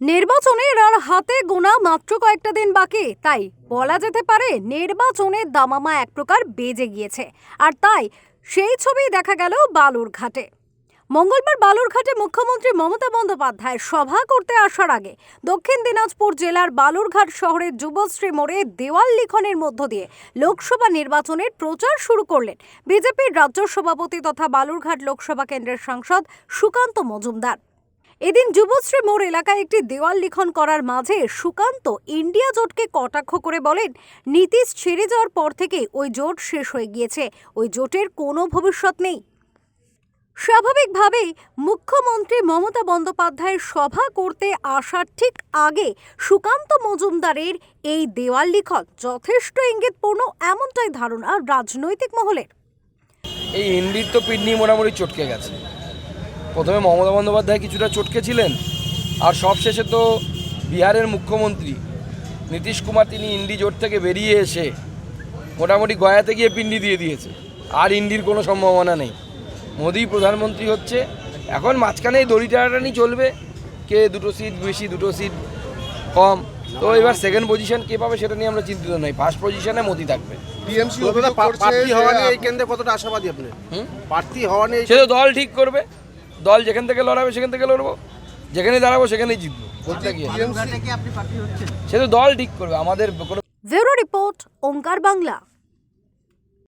নির্বাচনের আর হাতে গোনা মাত্র কয়েকটা দিন বাকি। তাই বলা যেতে পারে নির্বাচনের দামামা এক প্রকার বেজে গিয়েছে। আর তাই সেই ছবি দেখা গেল বালুরঘাটে। মঙ্গলবার বালুরঘাটে মুখ্যমন্ত্রী মমতা বন্দ্যোপাধ্যায় সভা করতে আসার আগে দক্ষিণ দিনাজপুর জেলার বালুরঘাট শহরের যুবশ্রী মোড়ে দেওয়াল লিখনের মধ্য দিয়ে লোকসভা নির্বাচনের প্রচার শুরু করলেন বিজেপির রাজ্য সভাপতি তথা বালুরঘাট লোকসভা কেন্দ্রের সাংসদ সুকান্ত মজুমদার। এদিন যুবশ্রী মোড় এলাকায় একটি দেওয়াল লিখন করার মাঝে সুকান্ত ইন্ডিয়া জোটকে কটাক্ষ করে বলেন, নীতিশ ছেড়ে যাওয়ার পর থেকে ওই জোট শেষ হয়ে গিয়েছে। ওই জোটের কোনো ভবিষ্যৎ নেই। স্বাভাবিকভাবেই মুখ্যমন্ত্রী মমতা বন্দ্যোপাধ্যায়ের সভা করতে আসার ঠিক আগে সুকান্ত মজুমদারের এই দেওয়াল লিখন যথেষ্ট ইঙ্গিতপূর্ণ এমনটাই ধারণা রাজনৈতিক মহলের। এই হিন্দির পিডনি মোটামুটি চটকে গেছে। প্রথমে মমতা বন্দ্যোপাধ্যায় কিছুটা চটকে ছিলেন আর সবশেষে তো বিহারের মুখ্যমন্ত্রী নীতিশ কুমার তিনি ইন্ডি জোট থেকে বেরিয়ে এসে মোটামুটি গয়াতে গিয়ে পিন্ডি দিয়ে দিয়েছে। আর ইন্ডির কোনো সম্ভাবনা নেই। মোদি প্রধানমন্ত্রী হচ্ছে এখন মাঝখানে এই দড়ি টানাটানি চলবে কে দুটো সিট বেশি দুটো সিট কম। তো এবার সেকেন্ড পজিশন কে পাবে সেটা নিয়ে আমরা চিন্তিত নই। ফার্স্ট পজিশনে মোদি থাকবে। প্রার্থী হওয়া নিয়ে এই কেন্দ্রে কতটা আশাবাদী আপনি প্রার্থী হওয়া নিয়ে সে তো দল ঠিক করবে। দল যেখান থেকে লড়াবে সেখান থেকে লড়বো। যেখানে দাঁড়াবো সেখানেই জিতবো? সে তো দল ঠিক করবে আমাদের ব্যুরো রিপোর্ট ওঙ্কার বাংলা।